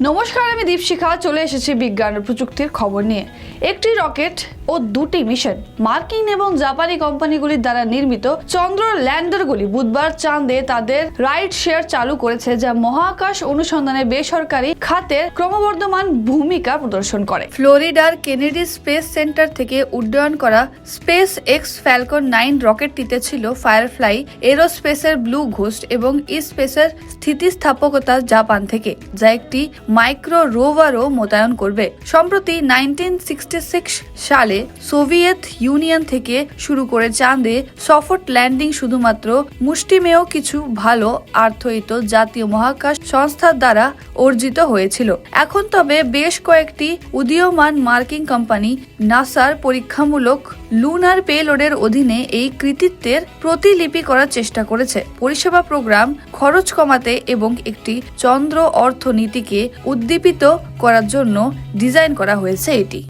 নমস্কার, আমি দীপশিখা। চলে এসেছি বিজ্ঞান প্রযুক্তির খবর নিয়ে। একটি রকেট ও দুটি মিশন, মার্কিন এবং জাপানি কোম্পানিগুলির দ্বারা নির্মিত চন্দ্র ল্যান্ডারগুলি বুধবার চাঁদে তাদের রাইড শেয়ার চালু করেছে, যা মহাকাশ অনুসন্ধানে বেসরকারি খাতের ক্রমবর্ধমান ভূমিকা প্রদর্শন করে। ফ্লোরিডার কেনেডি স্পেস সেন্টার থেকে উড্ডয়ন করা স্পেস এক্স ফ্যালকন নাইন রকেটটিতে ছিল ফায়ারফ্লাই, এরোস্পেসের ব্লু ঘোস্ট এবং স্পেসের স্থিতিস্থাপকতা জাপান থেকে, যা একটি মাইক্রো রোভারও মোতায়েন করবে। সম্প্রতি নাইনটিন সালে সোভিয়েত ইউনিয়ন থেকে শুরু করে চাঁদে সফট ল্যান্ডিং শুধুমাত্র মুষ্টিমেয় কিছু ভালো আর্থহিত জাতীয় মহাকাশ সংস্থার দ্বারা অর্জিত হয়েছিল। এখন তবে বেশ কয়েকটি উদীয়মান মার্কিন কোম্পানি নাসার পরীক্ষামূলক লুনার পেলোডের অধীনে এই কৃতিত্বের প্রতিলিপি করার চেষ্টা করেছে। পরিষেবা প্রোগ্রাম খরচ কমাতে এবং একটি চন্দ্র অর্থনীতিকে উদ্দীপিত করার জন্য ডিজাইন করা হয়েছে এটি।